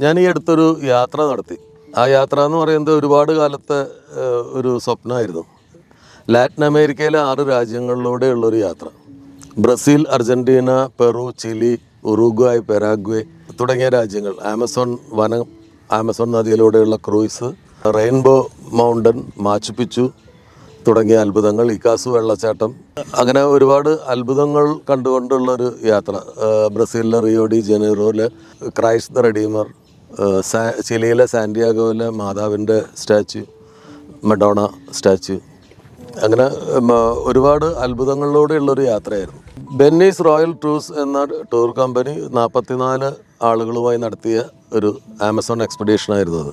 ഞാൻ ഈ അടുത്തൊരു യാത്ര നടത്തി. ആ യാത്ര എന്ന് പറയുന്നത് ഒരുപാട് കാലത്തെ ഒരു സ്വപ്നമായിരുന്നു. ലാറ്റിൻ അമേരിക്കയിലെ ആറ് രാജ്യങ്ങളിലൂടെയുള്ളൊരു യാത്ര. Brazil Argentina Peru Chile Uruguay Paraguay തുടങ്ങിയ രാജ്യങ്ങൾ. ആമസോൺ വനം ആമസോൺ നദിയിലൂടെയുള്ള ക്രൂയിസ് റെയിൻബോ മൗണ്ടൻ മാച്ചുപിച്ചു തുടങ്ങിയ അത്ഭുതങ്ങൾ ഇക്കാസു വെള്ളച്ചാട്ടം. അങ്ങനെ ഒരുപാട് അത്ഭുതങ്ങൾ കണ്ടുകൊണ്ടുള്ളൊരു യാത്ര. ബ്രസീലിലെ റിയോഡി ജനീറോയിലെ ക്രൈസ്റ്റ് റെഡീമർ ചിലിയിലെ സാന്റിയാഗോയിലെ മാതാവിന്റെ സ്റ്റാച്യു മെഡോണ സ്റ്റാച്യു. അങ്ങനെ ഒരുപാട് അത്ഭുതങ്ങളിലൂടെയുള്ളൊരു യാത്രയായിരുന്നു. ബെന്നീസ് റോയൽ ടൂർസ് എന്ന ടൂർ കമ്പനി നാൽപ്പത്തിനാല് ആളുകളുമായി നടത്തിയ ഒരു ആമസോൺ എക്സ്പെഡീഷനായിരുന്നു അത്.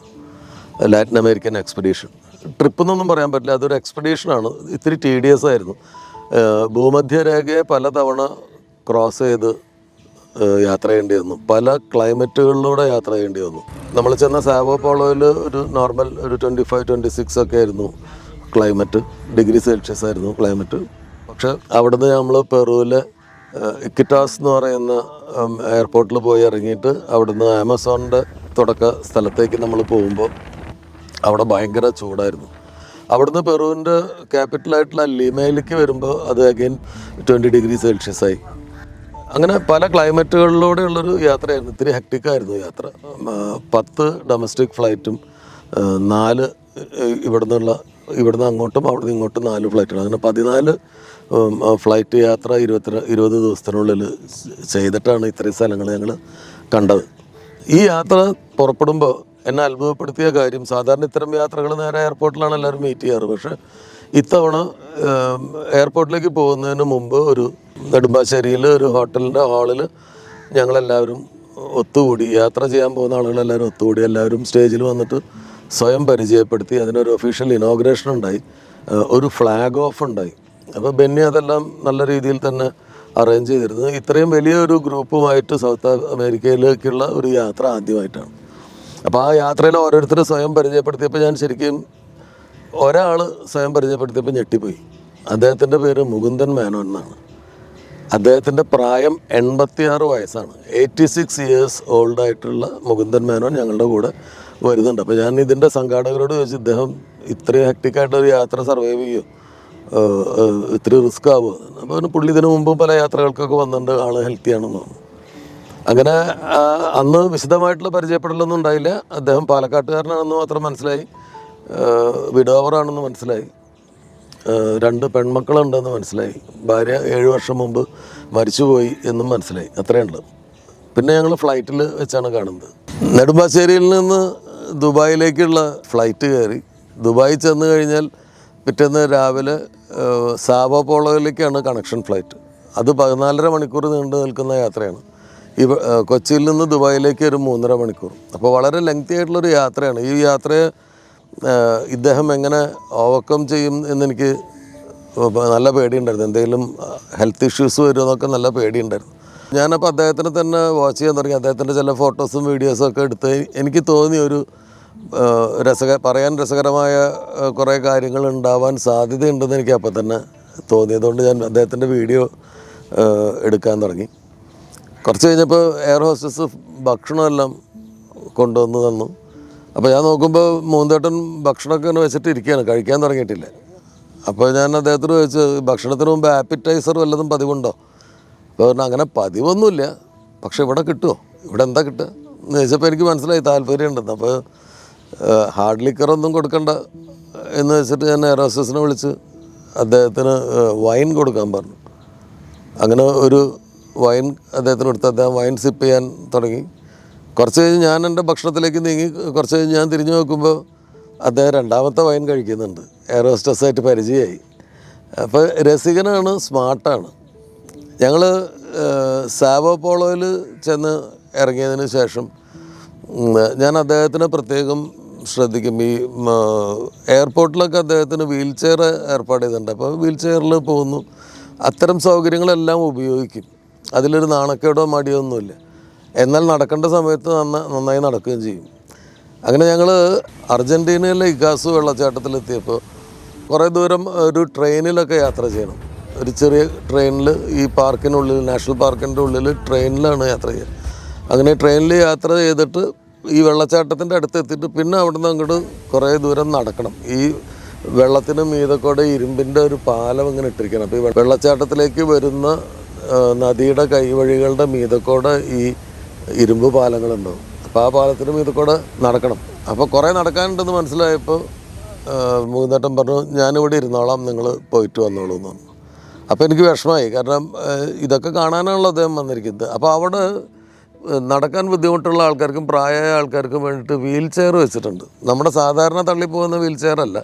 Latin American expedition. ട്രിപ്പ് എന്നൊന്നും പറയാൻ പറ്റില്ല. അതൊരു എക്സ്പെഡീഷനാണ്. ഇത്തിരി ടി ഡി എസ് ആയിരുന്നു ഭൂമധ്യരേഖയെ പലതവണ ക്രോസ് ചെയ്ത് യാത്ര ചെയ്യേണ്ടി വന്നു. പല ക്ലൈമറ്റുകളിലൂടെ യാത്ര ചെയ്യേണ്ടി വന്നു. നമ്മൾ ചെന്ന സാവോ പോളോയിൽ ഒരു നോർമൽ ഒരു ട്വന്റി ഫൈവ് ട്വന്റി സിക്സ് ഒക്കെ ആയിരുന്നു ക്ലൈമറ്റ്. ഡിഗ്രി സെൽഷ്യസ് ആയിരുന്നു ക്ലൈമറ്റ്. പക്ഷെ അവിടുന്ന് നമ്മൾ പെറുവിലെ ഇക്കിറ്റാസ് എന്ന് പറയുന്ന എയർപോർട്ടിൽ പോയി ഇറങ്ങിയിട്ട് അവിടുന്ന് ആമസോണിന്റെ തുടക്ക സ്ഥലത്തേക്ക് നമ്മൾ പോകുമ്പോൾ അവിടെ ഭയങ്കര ചൂടായിരുന്നു. അവിടുന്ന് പെറുവിന്റെ ക്യാപിറ്റലായിട്ടുള്ള ലിമയിലേക്ക് വരുമ്പോൾ അത് അഗെയിൻ ട്വന്റി ഡിഗ്രി സെൽഷ്യസ് ആയി. അങ്ങനെ പല ക്ലൈമറ്റുകളിലൂടെയുള്ളൊരു യാത്രയായിരുന്നു. ഇത്തിരി ഹെക്ടിക്കായിരുന്നു യാത്ര. പത്ത് ഡൊമസ്റ്റിക് ഫ്ലൈറ്റും നാല് ഇവിടുന്നുള്ള ഇവിടുന്ന് അങ്ങോട്ടും അവിടുന്ന് ഇങ്ങോട്ടും നാല് ഫ്ലൈറ്റുകൾ അങ്ങനെ പതിനാല് ഫ്ലൈറ്റ് യാത്ര ഇരുപത്തി ഇരുപത് ദിവസത്തിനുള്ളിൽ ചെയ്തിട്ടാണ് ഇത്രയും സ്ഥലങ്ങൾ ഞങ്ങൾ കണ്ടത്. ഈ യാത്ര പുറപ്പെടുമ്പോൾ എന്നെ അത്ഭുതപ്പെടുത്തിയ കാര്യം സാധാരണ ഇത്തരം യാത്രകൾ നേരെ എയർപോർട്ടിലാണ് എല്ലാവരും മീറ്റ് ചെയ്യാറ്. പക്ഷേ ഇത്തവണ എയർപോർട്ടിലേക്ക് പോകുന്നതിന് മുമ്പ് ഒരു നെടുമ്പാശ്ശേരിയിൽ ഒരു ഹോട്ടലിന്റെ ഹാളിൽ ഞങ്ങളെല്ലാവരും ഒത്തുകൂടി യാത്ര ചെയ്യാൻ പോകുന്ന ആളുകളെല്ലാവരും ഒത്തുകൂടി എല്ലാവരും സ്റ്റേജിൽ വന്നിട്ട് സ്വയം പരിചയപ്പെടുത്തി അതിനൊരു ഒഫീഷ്യൽ ഇനോഗ്രേഷൻ ഉണ്ടായി. ഒരു ഫ്ലാഗ് ഓഫ് ഉണ്ടായി. അപ്പോൾ ബെന്നി അതെല്ലാം നല്ല രീതിയിൽ തന്നെ അറേഞ്ച് ചെയ്തിരുന്നു. ഇത്രയും വലിയൊരു ഗ്രൂപ്പുമായിട്ട് സൗത്ത് അമേരിക്കയിലേക്കുള്ള ഒരു യാത്ര ആദ്യമായിട്ടാണ്. അപ്പോൾ ആ യാത്രയിൽ ഓരോരുത്തർ സ്വയം പരിചയപ്പെടുത്തിയപ്പോൾ ഞാൻ ശരിക്കും ഒരാൾ സ്വയം പരിചയപ്പെടുത്തിയപ്പോൾ ഞെട്ടിപ്പോയി. അദ്ദേഹത്തിന്റെ പേര് മുകുന്ദൻ മേനോൻ എന്നാണ്. അദ്ദേഹത്തിന്റെ പ്രായം എൺപത്തിയാറ് വയസ്സാണ്. എയ്റ്റി സിക്സ് ഇയേഴ്സ് ഓൾഡ് ആയിട്ടുള്ള മുകുന്ദൻ മേനോൻ ഞങ്ങളുടെ കൂടെ വരുന്നുണ്ട്. അപ്പോൾ ഞാൻ ഇതിന്റെ സംഘാടകരോട് ചോദിച്ചു ഇദ്ദേഹം ഇത്രയും ഹെക്ടിക്കായിട്ടൊരു യാത്ര സർവൈവ് ചെയ്യുമോ ഇത്ര റിസ്ക് ആവുമോ അപ്പോൾ പുള്ളി ഇതിനു മുമ്പും പല യാത്രകൾക്കൊക്കെ വന്നിട്ടുണ്ട്. ആൾ ഹെൽത്തി ആണെന്ന് തോന്നുന്നു അങ്ങനെ അന്ന് വിശദമായിട്ടുള്ള പരിചയപ്പെടലൊന്നും ഉണ്ടായില്ല. അദ്ദേഹം പാലക്കാട്ടുകാരനാണെന്ന് മാത്രം മനസ്സിലായി. വിഡോവറാണെന്ന് മനസ്സിലായി. രണ്ട് പെൺമക്കളുണ്ടെന്ന് മനസ്സിലായി. ഭാര്യ ഏഴ് വർഷം മുമ്പ് മരിച്ചുപോയി എന്നും മനസ്സിലായി. അത്രയുണ്ട്. പിന്നെ ഞങ്ങൾ ഫ്ലൈറ്റിൽ വെച്ചാണ് കാണുന്നത്. നെടുമ്പാശ്ശേരിയിൽ നിന്ന് ദുബായിലേക്കുള്ള ഫ്ലൈറ്റ് കയറി ദുബായി ചെന്ന് കഴിഞ്ഞാൽ പിറ്റേന്ന് രാവിലെ സാവോ പോളോയിലേക്കാണ് കണക്ഷൻ ഫ്ലൈറ്റ്. അത് പതിനാലര മണിക്കൂർ നീണ്ടു നിൽക്കുന്ന യാത്രയാണ്. ഈ കൊച്ചിയിൽ നിന്ന് ദുബായിലേക്ക് ഒരു മൂന്നര മണിക്കൂർ. അപ്പോൾ വളരെ ലെങ്തി ആയിട്ടുള്ളൊരു യാത്രയാണ്. ഈ യാത്രയെ ഇദ്ദേഹം എങ്ങനെ ഓവർകം ചെയ്യും എന്നെനിക്ക് നല്ല പേടിയുണ്ടായിരുന്നു. എന്തെങ്കിലും ഹെൽത്ത് ഇഷ്യൂസ് വരുമെന്നൊക്കെ നല്ല പേടിയുണ്ടായിരുന്നു. ഞാനപ്പോൾ അദ്ദേഹത്തിന് തന്നെ വാച്ച് ചെയ്യാൻ തുടങ്ങി. അദ്ദേഹത്തിന്റെ ചില ഫോട്ടോസും വീഡിയോസും ഒക്കെ എടുത്ത് എനിക്ക് തോന്നി ഒരു രസക പറയാൻ രസകരമായ കുറേ കാര്യങ്ങൾ ഉണ്ടാവാൻ സാധ്യതയുണ്ടെന്ന് എനിക്ക് അപ്പോൾ തന്നെ തോന്നിയതുകൊണ്ട് ഞാൻ അദ്ദേഹത്തിന്റെ വീഡിയോ എടുക്കാൻ തുടങ്ങി. കുറച്ച് കഴിഞ്ഞപ്പോൾ എയർ ഹോസ്റ്റസ് ഭക്ഷണമെല്ലാം കൊണ്ടുവന്ന് തന്നു. അപ്പോൾ ഞാൻ നോക്കുമ്പോൾ മൂന്തേട്ടൻ ഭക്ഷണമൊക്കെ ഇങ്ങനെ വെച്ചിട്ട് ഇരിക്കുകയാണ്. കഴിക്കാൻ തുടങ്ങിയിട്ടില്ല. അപ്പോൾ ഞാൻ അദ്ദേഹത്തോട് ചോദിച്ചു ഭക്ഷണത്തിന് മുമ്പ് ആപ്പിറ്റൈസർ വല്ലതും പതിവുണ്ടോ? അപ്പോൾ പറഞ്ഞാൽ അങ്ങനെ പതിവൊന്നുമില്ല. പക്ഷേ ഇവിടെ കിട്ടുമോ ഇവിടെ എന്താ കിട്ടുക? എന്ന് ചോദിച്ചപ്പോൾ എനിക്ക് മനസ്സിലായി താല്പര്യമുണ്ടെന്ന്. അപ്പോൾ ഹാർഡ് ലിക്കറൊന്നും കൊടുക്കണ്ട എന്ന് വെച്ചിട്ട് ഞാൻ എയർ ഹോസ്റ്റസിനെ വിളിച്ച് അദ്ദേഹത്തിന് വൈൻ കൊടുക്കാൻ പറഞ്ഞു. അങ്ങനെ ഒരു വൈൻ അദ്ദേഹത്തിന് കൊടുത്ത് അദ്ദേഹം വൈൻ സിപ്പ് ചെയ്യാൻ തുടങ്ങി. കുറച്ച് കഴിഞ്ഞ് ഞാൻ എന്റെ ഭക്ഷണത്തിലേക്ക് നീങ്ങി കുറച്ച് കഴിഞ്ഞ് ഞാൻ തിരിഞ്ഞു നോക്കുമ്പോൾ അദ്ദേഹം രണ്ടാമത്തെ വൈൻ കഴിക്കുന്നുണ്ട്. എയറോസ്റ്റസായിട്ട് പരിചയമായി. അപ്പോൾ രസികനാണ് സ്മാർട്ടാണ് ഞങ്ങൾ സാവോ പോളോയിൽ ചെന്ന് ഇറങ്ങിയതിന് ശേഷം ഞാൻ അദ്ദേഹത്തിന് പ്രത്യേകം ശ്രദ്ധിക്കും. ഈ എയർപോർട്ടിലൊക്കെ അദ്ദേഹത്തിന് വീൽ ചെയർ ഏർപ്പാട് ചെയ്തിട്ടുണ്ട്. അപ്പോൾ വീൽ ചെയറിൽ പോകുന്നു. അത്തരം സൗകര്യങ്ങളെല്ലാം ഉപയോഗിക്കും. അതിലൊരു നാണക്കേടോ മടിയോ ഒന്നുമില്ല എന്നാൽ നടക്കേണ്ട സമയത്ത് നന്ന നന്നായി നടക്കുകയും ചെയ്യും. അങ്ങനെ ഞങ്ങൾ അർജന്റീനയിലെ ഇഗാസു വെള്ളച്ചാട്ടത്തിലെത്തിയപ്പോൾ കുറേ ദൂരം ഒരു ട്രെയിനിലൊക്കെ യാത്ര ചെയ്യണം. ഒരു ചെറിയ ട്രെയിനിൽ ഈ പാർക്കിനുള്ളിൽ നാഷണൽ പാർക്കിന്റെ ഉള്ളിൽ ട്രെയിനിലാണ് യാത്ര ചെയ്യുക അങ്ങനെ ട്രെയിനിൽ യാത്ര ചെയ്തിട്ട് ഈ വെള്ളച്ചാട്ടത്തിന്റെ അടുത്ത് എത്തിയിട്ട് പിന്നെ നിന്ന് അങ്ങോട്ട് കുറേ ദൂരം നടക്കണം. ഈ വെള്ളത്തിന് മീതെ കൂടെ ഇരുമ്പിന്റെ ഒരു പാലം ഇങ്ങനെ ഇട്ടിരിക്കണം. അപ്പോൾ ഈ വെള്ളച്ചാട്ടത്തിലേക്ക് വരുന്ന നദിയുടെ കൈവഴികളുടെ മീതെ കൂടെ ഈ ഇരുമ്പ് പാലങ്ങളുണ്ടാവും അപ്പോൾ ആ പാലത്തിന് ഇത് കൂടെ നടക്കണം. അപ്പോൾ കുറേ നടക്കാനുണ്ടെന്ന് മനസ്സിലായപ്പോൾ മൂന്നേട്ടൻ പറഞ്ഞു ഞാനിവിടെ ഇരുന്നോളാം നിങ്ങൾ പോയിട്ട് വന്നോളൂ എന്ന് പറഞ്ഞു. അപ്പോൾ എനിക്ക് വിഷമമായി. കാരണം ഇതൊക്കെ കാണാനാണല്ലോ അദ്ദേഹം വന്നിരിക്കുന്നത്. അപ്പോൾ അവിടെ നടക്കാൻ ബുദ്ധിമുട്ടുള്ള ആൾക്കാർക്കും പ്രായമായ ആൾക്കാർക്കും വേണ്ടിയിട്ട് വീൽ ചെയർ വെച്ചിട്ടുണ്ട്. നമ്മുടെ സാധാരണ തള്ളിപ്പോകുന്ന വീൽ ചെയറല്ല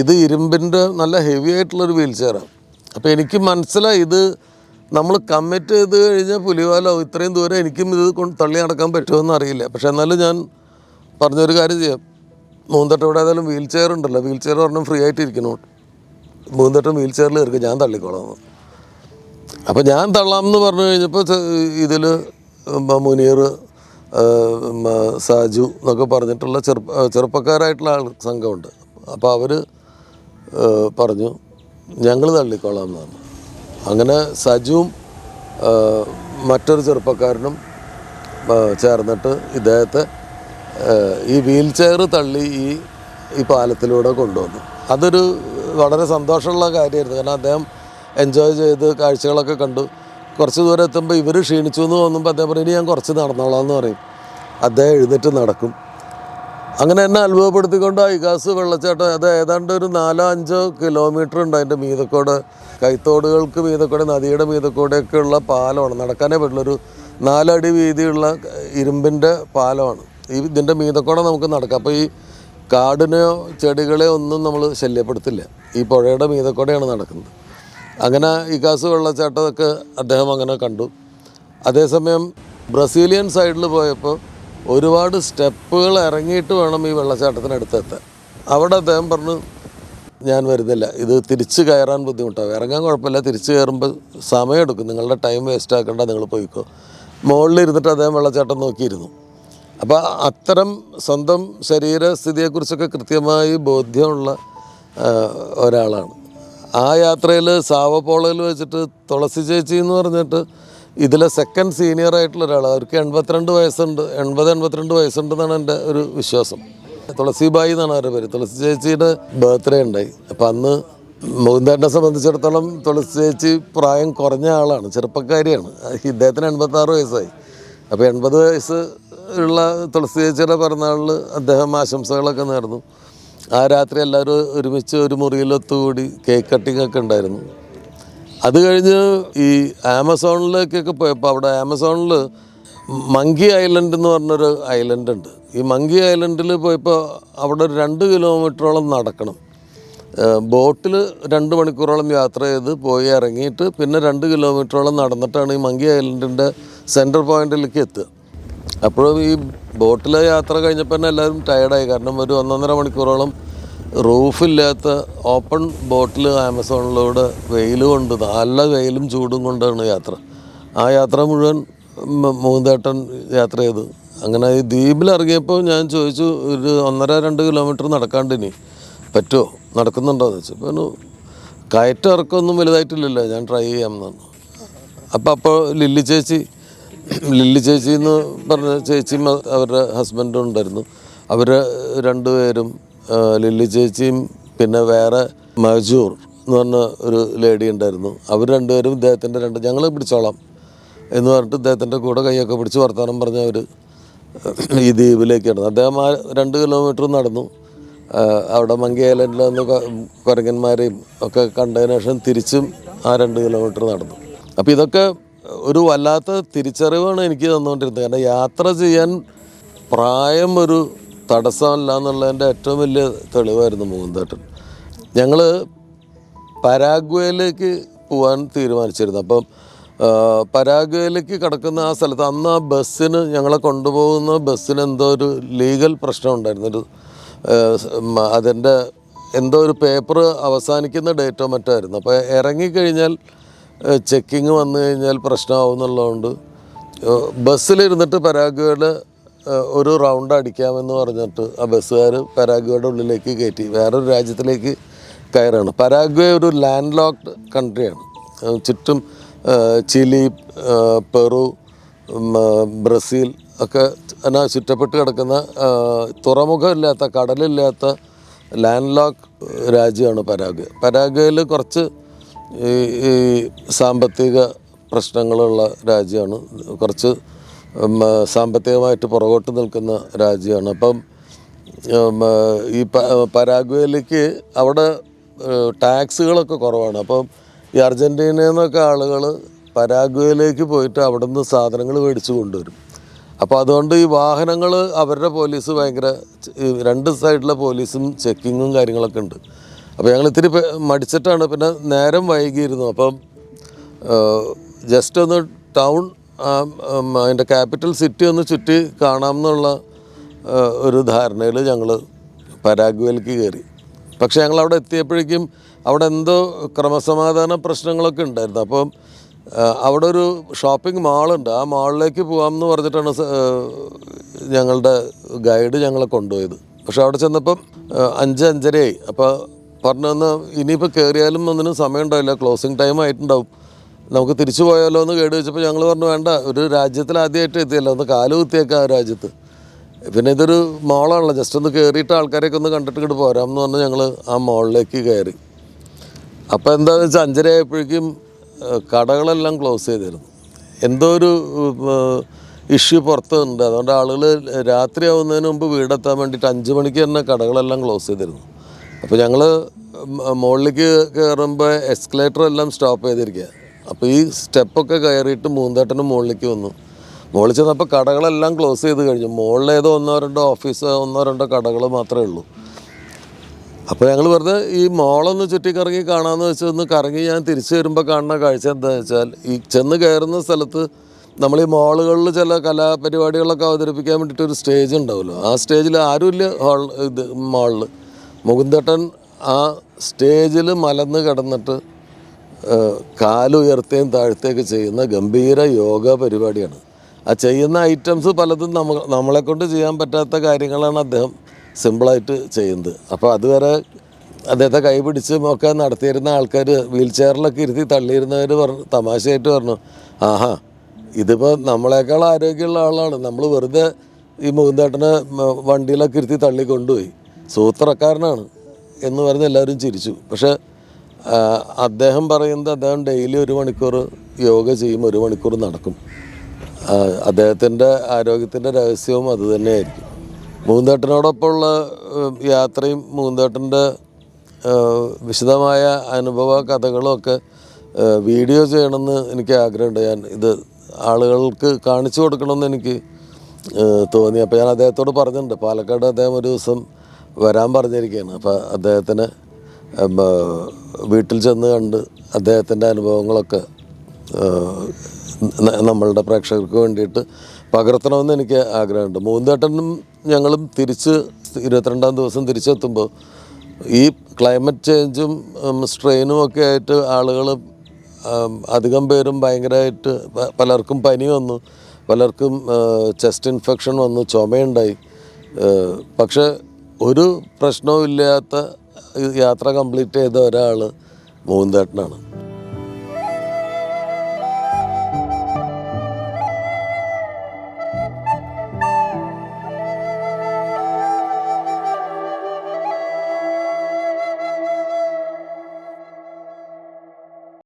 ഇത് ഇരുമ്പിന്റെ നല്ല ഹെവി ആയിട്ടുള്ളൊരു വീൽ ചെയറാണ്. അപ്പോൾ എനിക്ക് മനസ്സിലായി ഇത് നമ്മൾ കമ്മിറ്റ് ചെയ്ത് കഴിഞ്ഞാൽ പുലിവാലോ ഇത്രയും ദൂരം എനിക്കും ഇത് കൊണ്ട് തള്ളി നടക്കാൻ പറ്റുമെന്ന് അറിയില്ല. പക്ഷെ എന്നാലും ഞാൻ പറഞ്ഞൊരു കാര്യം ചെയ്യാം. മൂന്നട്ട് ഇവിടെ ഏതായാലും വീൽ ചെയർ ഉണ്ടല്ലോ. വീൽ ചെയർ പറഞ്ഞാൽ ഫ്രീ ആയിട്ട് ഇരിക്കണോ. മൂന്നട്ടും വീൽ ചെയറിൽ കയറി ഞാൻ തള്ളിക്കോളാം. അപ്പോൾ ഞാൻ തള്ളാം എന്ന് പറഞ്ഞു കഴിഞ്ഞപ്പോൾ ഇതിൽ മുനീർ സാജു എന്നൊക്കെ പറഞ്ഞിട്ടുള്ള ചെറുപ്പ ചെറുപ്പക്കാരായിട്ടുള്ള ആൾ സംഘമുണ്ട്. അപ്പോൾ അവർ പറഞ്ഞു ഞങ്ങൾ തള്ളിക്കോളാം എന്ന് പറഞ്ഞു അങ്ങനെ സജുവും മറ്റൊരു ചെറുപ്പക്കാരനും ചേർന്നിട്ട് ഇദ്ദേഹത്തെ ഈ വീൽ ചെയർ തള്ളി ഈ ഈ പാലത്തിലൂടെ കൊണ്ടുവന്നു. അതൊരു വളരെ സന്തോഷമുള്ള കാര്യമായിരുന്നു. കാരണം അദ്ദേഹം എൻജോയ് ചെയ്ത് കാഴ്ചകളൊക്കെ കണ്ടു. കുറച്ച് ദൂരം എത്തുമ്പോൾ ഇവർ ക്ഷീണിച്ചു എന്ന് തോന്നുമ്പോൾ അദ്ദേഹം പറയും ഇനി ഞാൻ കുറച്ച് നടന്നോളാം എന്ന് പറയും. അദ്ദേഹം എഴുന്നേറ്റ് നടക്കും. അങ്ങനെ എന്നെ അത്ഭുതപ്പെടുത്തിക്കൊണ്ട് ഐകാസ് വെള്ളച്ചാട്ടം അത് ഏതാണ്ട് ഒരു നാലോ അഞ്ചോ കിലോമീറ്റർ ഉണ്ട് അതിന്റെ മീതക്കോട്. കൈത്തോടുകൾക്ക് മീതക്കൂടെ നദിയുടെ മീതക്കൂടെയൊക്കെ ഉള്ള പാലമാണ്. നടക്കാനേ പറ്റില്ല ഒരു നാലടി വീതിയുള്ള ഇരുമ്പിന്റെ പാലമാണ്. ഈ ഇതിന്റെ മീതക്കൂടെ നമുക്ക് നടക്കാം. അപ്പോൾ ഈ കാടിനെയോ ചെടികളെയോ ഒന്നും നമ്മൾ ശല്യപ്പെടുത്തില്ല. ഈ പുഴയുടെ മീതക്കൂടെയാണ് നടക്കുന്നത്. അങ്ങനെ ഇകാസ് വെള്ളച്ചാട്ടമൊക്കെ അദ്ദേഹം അങ്ങനെ കണ്ടു. അതേസമയം ബ്രസീലിയൻ സൈഡിൽ പോയപ്പോൾ ഒരുപാട് സ്റ്റെപ്പുകൾ ഇറങ്ങിയിട്ട് വേണം ഈ വെള്ളച്ചാട്ടത്തിനടുത്ത് എത്താൻ അവിടെ അദ്ദേഹം പറഞ്ഞു ഞാൻ വരുന്നില്ല. ഇത് തിരിച്ച് കയറാൻ ബുദ്ധിമുട്ടാവും ഇറങ്ങാൻ കുഴപ്പമില്ല. തിരിച്ച് കയറുമ്പോൾ സമയമെടുക്കും നിങ്ങളുടെ ടൈം വേസ്റ്റ് ആക്കേണ്ട. നിങ്ങൾ പോയിക്കോ. മുകളിൽ ഇരുന്നിട്ട് അദ്ദേഹം വെള്ളച്ചാട്ടം നോക്കിയിരുന്നു. അപ്പോൾ അത്തരം സ്വന്തം ശരീരസ്ഥിതിയെക്കുറിച്ചൊക്കെ കൃത്യമായി ബോധ്യമുള്ള ഒരാളാണ്. ആ യാത്രയിൽ സാവപ്പോളയിൽ വെച്ചിട്ട് തുളസി ചേച്ചി എന്ന് പറഞ്ഞിട്ട് ഇതിലെ സെക്കൻഡ് സീനിയർ ആയിട്ടുള്ള ഒരാൾ അവർക്ക് എൺപത്തിരണ്ട് വയസ്സുണ്ട്. എൺപത് എൺപത്തിരണ്ട് വയസ്സുണ്ടെന്നാണ് എന്റെ ഒരു വിശ്വാസം. തുളസിബായി എന്നാണ് അവരുടെ പേര്. തുളസി ചേച്ചിയുടെ ബർത്ത്ഡേ ഉണ്ടായി. അപ്പം അന്ന് മുകുന്ദനെ സംബന്ധിച്ചിടത്തോളം തുളസി ചേച്ചി പ്രായം കുറഞ്ഞ ആളാണ് ചെറുപ്പക്കാരിയാണ്. ഇദ്ദേഹത്തിന് എൺപത്താറ് വയസ്സായി. അപ്പോൾ എൺപത് വയസ്സ് ഉള്ള തുളസി ചേച്ചിയുടെ പിറന്നാളിൽ അദ്ദേഹം ആശംസകളൊക്കെ നേർന്നു. ആ രാത്രി എല്ലാവരും ഒരുമിച്ച് ഒരു മുറിയിലൊത്തുകൂടി കേക്ക് കട്ടിംഗ് ഒക്കെ ഉണ്ടായിരുന്നു. അത് കഴിഞ്ഞ് ഈ ആമസോണിലേക്കൊക്കെ പോയപ്പോൾ അവിടെ ആമസോണിൽ മങ്കി ഐലൻഡ് എന്ന് പറഞ്ഞൊരു ഐലൻഡ് ഉണ്ട്. ഈ മങ്കി ഐലൻഡിൽ പോയപ്പോൾ അവിടെ ഒരു രണ്ട് കിലോമീറ്ററോളം നടക്കണം. ബോട്ടിൽ രണ്ട് മണിക്കൂറോളം യാത്ര ചെയ്ത് പോയി ഇറങ്ങിയിട്ട് പിന്നെ രണ്ട് കിലോമീറ്ററോളം നടന്നിട്ടാണ് ഈ മങ്കി ഐലൻഡിന്റെ സെന്റർ പോയിന്റിലേക്ക് എത്തുക. അപ്പോഴും ഈ ബോട്ടിലെ യാത്ര കഴിഞ്ഞപ്പോൾ തന്നെ എല്ലാവരും ടയർഡായി കാരണം ഒരു ഒന്നൊന്നര മണിക്കൂറോളം റൂഫില്ലാത്ത ഓപ്പൺ ബോട്ടിൽ ആമസോണിലൂടെ വെയിൽ കൊണ്ട് നല്ല വെയിലും ചൂടും കൊണ്ടാണ് യാത്ര. ആ യാത്ര മുഴുവൻ മൂന്നേട്ടൻ യാത്ര ചെയ്തു. അങ്ങനെ ഈ ദ്വീപിൽ ഇറങ്ങിയപ്പോൾ ഞാൻ ചോദിച്ചു ഒരു ഒന്നര രണ്ട് കിലോമീറ്റർ നടക്കാണ്ട് ഇനി പറ്റുമോ? നടക്കുന്നുണ്ടോ എന്ന് വെച്ചു പിന്നെ കയറ്റം ഇറക്കമൊന്നും വലുതായിട്ടില്ലല്ലോ ഞാൻ ട്രൈ ചെയ്യാമെന്നാണ് അപ്പോൾ അപ്പോൾ ലില്ലി ചേച്ചി ലില്ലി ചേച്ചി എന്ന് പറഞ്ഞ ചേച്ചിയും അവരുടെ ഹസ്ബൻഡും ഉണ്ടായിരുന്നു. അവർ രണ്ടുപേരും ലില്ലി ചേച്ചിയും പിന്നെ വേറെ മജൂർ എന്ന് പറഞ്ഞ ഒരു ലേഡി ഉണ്ടായിരുന്നു. അവർ രണ്ടുപേരും ഇദ്ദേഹത്തിന്റെ രണ്ട് ഞങ്ങൾ പിടിച്ചോളാം എന്ന് പറഞ്ഞിട്ട് ഇദ്ദേഹത്തിന്റെ കൂടെ കൈയൊക്കെ പിടിച്ച് വർത്തമാനം പറഞ്ഞ് അവർ ഈ ദ്വീപിലേക്ക് നടന്നു അദ്ദേഹം ആ രണ്ട് കിലോമീറ്റർ നടന്നു. അവിടെ മങ്കി ഐലൻഡിൽ നിന്ന് കുരങ്ങന്മാരെയും ഒക്കെ കണ്ടതിന് ശേഷം തിരിച്ചും ആ രണ്ട് കിലോമീറ്റർ നടന്നു. അപ്പോൾ ഇതൊക്കെ ഒരു വല്ലാത്ത തിരിച്ചറിവാണ് എനിക്ക് തന്നുകൊണ്ടിരുന്നത്. കാരണം യാത്ര ചെയ്യാൻ പ്രായം ഒരു തടസ്സമല്ല എന്നുള്ളതിന്റെ ഏറ്റവും വലിയ തെളിവായിരുന്നു മൂന്തേട്ടൻ ഞങ്ങൾ പരാഗ്വേയിലേക്ക് പോകാൻ തീരുമാനിച്ചിരുന്നു. അപ്പം പരാഗ്വയിലേക്ക് കിടക്കുന്ന ആ സ്ഥലത്ത് അന്ന് ആ ബസ്സിന് ഞങ്ങളെ കൊണ്ടുപോകുന്ന ബസ്സിന് എന്തോ ഒരു ലീഗൽ പ്രശ്നം ഉണ്ടായിരുന്നു. ഒരു അതിന്റെ എന്തോ ഒരു പേപ്പർ അവസാനിക്കുന്ന ഡേറ്റോ മറ്റോ ആയിരുന്നു. അപ്പോൾ ഇറങ്ങിക്കഴിഞ്ഞാൽ ചെക്കിങ് വന്നു കഴിഞ്ഞാൽ പ്രശ്നമാവും എന്നുള്ളതുകൊണ്ട് ബസ്സിലിരുന്നിട്ട് പരാഗ്വേയുടെ ഒരു റൗണ്ട് അടിക്കാമെന്ന് പറഞ്ഞിട്ട് ആ ബസ്സുകാർ പരാഗ്വയുടെ ഉള്ളിലേക്ക് കയറ്റി വേറൊരു രാജ്യത്തിലേക്ക് കയറാണ്. പരാഗ്വേ ഒരു ലാൻഡ് ലോക്ക്ഡ് കൺട്രിയാണ് ചുറ്റും ചിലി പെറു ബ്രസീൽ ഒക്കെ എന്നാ ചുറ്റപ്പെട്ട് കിടക്കുന്ന തുറമുഖമില്ലാത്ത കടലില്ലാത്ത ലാൻഡ് ലോക്ക് രാജ്യമാണ് പരാഗ്വ. പരാഗ്വയിൽ കുറച്ച് ഈ സാമ്പത്തിക പ്രശ്നങ്ങളുള്ള രാജ്യമാണ്. കുറച്ച് സാമ്പത്തികമായിട്ട് പുറകോട്ട് നിൽക്കുന്ന രാജ്യമാണ്. അപ്പം ഈ പ- പരാഗ്വേയിലേക്ക് അവിടെ ടാക്സുകളൊക്കെ കുറവാണ്. അപ്പം ഈ അർജന്റീനയിൽ ആളുകൾ പരാഗ്വേയിലേക്ക് പോയിട്ട് അവിടെ നിന്ന് സാധനങ്ങൾ മേടിച്ചു കൊണ്ടുവരും. അപ്പോൾ അതുകൊണ്ട് ഈ വാഹനങ്ങൾ അവരുടെ പോലീസ് ഭയങ്കര രണ്ട് സൈഡിലെ പോലീസും ചെക്കിങ്ങും കാര്യങ്ങളൊക്കെ ഉണ്ട്. അപ്പോൾ ഞങ്ങൾ ഇത്തിരി മടിച്ചിട്ടാണ്. പിന്നെ നേരം വൈകിയിരുന്നു. അപ്പം ജസ്റ്റ് ഒന്ന് ടൗൺ അതിന്റെ ക്യാപിറ്റൽ സിറ്റി ഒന്ന് ചുറ്റി കാണാമെന്നുള്ള ഒരു ധാരണയിൽ ഞങ്ങൾ പരാഗ്വേലിക്ക് കയറി. പക്ഷേ ഞങ്ങൾ അവിടെ എത്തിയപ്പോഴേക്കും അവിടെ എന്തോ ക്രമസമാധാന പ്രശ്നങ്ങളൊക്കെ ഉണ്ടായിരുന്നു. അപ്പം അവിടെ ഒരു ഷോപ്പിംഗ് മാളുണ്ട് ആ മാളിലേക്ക് പോകാമെന്ന് പറഞ്ഞിട്ടാണ് ഞങ്ങളുടെ ഗൈഡ് ഞങ്ങളെ കൊണ്ടുപോയത്. പക്ഷെ അവിടെ ചെന്നപ്പം അഞ്ച് അഞ്ചരയായി. അപ്പോൾ പറഞ്ഞു തന്നാൽ ഇനിയിപ്പോൾ കയറിയാലും ഒന്നിനും സമയം ഉണ്ടാവില്ല. ക്ലോസിങ് ടൈം ആയിട്ടുണ്ടാവും. നമുക്ക് തിരിച്ചു പോയാലോ എന്ന് കേട് വെച്ചപ്പോൾ ഞങ്ങൾ പറഞ്ഞു വേണ്ട ഒരു രാജ്യത്തിൽ ആദ്യമായിട്ട് എത്തിയല്ലോ ഒന്ന് കാൽ കുത്തിയേക്കാം ആ രാജ്യത്ത്. പിന്നെ ഇതൊരു മോളാണല്ലോ ജസ്റ്റ് ഒന്ന് കയറിയിട്ട് ആൾക്കാരെയൊക്കെ ഒന്ന് കണ്ടിട്ട് ഇങ്ങോട്ട് പോരാം എന്ന് പറഞ്ഞ് ഞങ്ങൾ ആ മോളിലേക്ക് കയറി. അപ്പോൾ എന്താണെന്ന് വെച്ചാൽ അഞ്ചരയായപ്പോഴേക്കും കടകളെല്ലാം ക്ലോസ് ചെയ്തിരുന്നു. എന്തോ ഒരു ഇഷ്യൂ പുറത്തുണ്ട് അതുകൊണ്ട് ആളുകൾ രാത്രി ആവുന്നതിന് മുമ്പ് വീടെത്താൻ വേണ്ടിയിട്ട് അഞ്ച് മണിക്ക് തന്നെ കടകളെല്ലാം ക്ലോസ് ചെയ്തിരുന്നു. അപ്പോൾ ഞങ്ങൾ മുകളിലേക്ക് കയറുമ്പോൾ എസ്കലേറ്റർ എല്ലാം സ്റ്റോപ്പ് ചെയ്തിരിക്കുക അപ്പോൾ ഈ സ്റ്റെപ്പൊക്കെ കയറിയിട്ട് മൂന്തേട്ടനും മുകളിലേക്ക് വന്നു. മുകളിൽ ചെന്നപ്പോൾ കടകളെല്ലാം ക്ലോസ് ചെയ്ത് കഴിഞ്ഞു. മുകളിൽ ഏതോ ഒന്നോ രണ്ടോ ഓഫീസ് ഒന്നോ രണ്ടോ കടകൾ മാത്രമേ ഉള്ളൂ. അപ്പോൾ ഞങ്ങൾ വെറുതെ ഈ മോളൊന്ന് ചുറ്റി കറങ്ങി കാണാമെന്ന് വെച്ച് ഒന്ന് കറങ്ങി ഞാൻ തിരിച്ചു വരുമ്പോൾ കാണുന്ന കാഴ്ച എന്താണെന്ന് വെച്ചാൽ ഈ ചെന്ന് കയറുന്ന സ്ഥലത്ത് നമ്മൾ ഈ മോളുകളിൽ ചില കലാപരിപാടികളൊക്കെ അവതരിപ്പിക്കാൻ വേണ്ടിയിട്ട് ഒരു സ്റ്റേജ് ഉണ്ടാവുമല്ലോ ആ സ്റ്റേജിൽ ആരുമില്ല ഹാൾ ഇത് മോളിൽ മുകുന്ദേട്ടൻ ആ സ്റ്റേജിൽ മലന്ന് കിടന്നിട്ട് കാലുയർത്തുകയും താഴ്ത്തുകയൊക്കെ ചെയ്യുന്ന ഗംഭീര യോഗ പരിപാടിയാണ്. ആ ചെയ്യുന്ന ഐറ്റംസ് പലതും നമ്മ നമ്മളെ കൊണ്ട് ചെയ്യാൻ പറ്റാത്ത കാര്യങ്ങളാണ് അദ്ദേഹം സിമ്പിളായിട്ട് ചെയ്യുന്നത്. അപ്പോൾ അതുവരെ അദ്ദേഹത്തെ കൈപിടിച്ച് ഒക്കെ നടത്തിയിരുന്ന ആൾക്കാർ വീൽ ചെയറിലൊക്കെ ഇരുത്തി തള്ളിയിരുന്നവർ പറഞ്ഞു തമാശയായിട്ട് പറഞ്ഞു ആഹാ ഇതിപ്പോൾ നമ്മളെക്കാൾ ആരോഗ്യമുള്ള ആളാണ്. നമ്മൾ വെറുതെ ഈ മുകുന്ദേട്ടനെ വണ്ടിയിലൊക്കെ ഇരുത്തി തള്ളി കൊണ്ടുപോയി സൂത്രക്കാരനാണ്. എന്ന് പറഞ്ഞ് എല്ലാവരും ചിരിച്ചു. പക്ഷേ അദ്ദേഹം പറയുന്നത് അദ്ദേഹം ഡെയിലി ഒരു മണിക്കൂർ യോഗ ചെയ്യും ഒരു മണിക്കൂർ നടക്കും. അദ്ദേഹത്തിന്റെ ആരോഗ്യത്തിന്റെ രഹസ്യവും അത് തന്നെയായിരിക്കും. മൂന്തേട്ടനോടൊപ്പമുള്ള യാത്രയും മൂന്തേട്ടന്റെ വിശദമായ അനുഭവ കഥകളൊക്കെ വീഡിയോ ചെയ്യണമെന്ന് എനിക്ക് ആഗ്രഹമുണ്ട്. ഞാൻ ഇത് ആളുകൾക്ക് കാണിച്ചു കൊടുക്കണമെന്ന് എനിക്ക് തോന്നി. അപ്പോൾ ഞാൻ അദ്ദേഹത്തോട് പറഞ്ഞിട്ടുണ്ട് പാലക്കാട് അദ്ദേഹം ഒരു ദിവസം വരാൻ പറഞ്ഞിരിക്കുകയാണ്. അപ്പോൾ അദ്ദേഹത്തിന് വീട്ടിൽ ചെന്ന് കണ്ട് അദ്ദേഹത്തിന്റെ അനുഭവങ്ങളൊക്കെ നമ്മളുടെ പ്രേക്ഷകർക്ക് വേണ്ടിയിട്ട് പകർത്തണമെന്ന് എനിക്ക് ആഗ്രഹമുണ്ട്. മൂന്നേട്ടനും ഞങ്ങളും തിരിച്ച് ഇരുപത്തിരണ്ടാം ദിവസം തിരിച്ചെത്തുമ്പോൾ ഈ ക്ലൈമറ്റ് ചേഞ്ചും സ്ട്രെയിനും ഒക്കെ ആയിട്ട് ആളുകൾ അധികം പേരും ഭയങ്കരമായിട്ട് പലർക്കും പനി വന്നു. പലർക്കും ചെസ്റ്റ് ഇൻഫെക്ഷൻ വന്നു ചുമയുണ്ടായി. പക്ഷേ ഒരു പ്രശ്നവും ഇല്ലാത്ത യാത്ര കംപ്ലീറ്റ് ചെയ്ത ഒരാൾ മൂന്തേട്ടനാണ്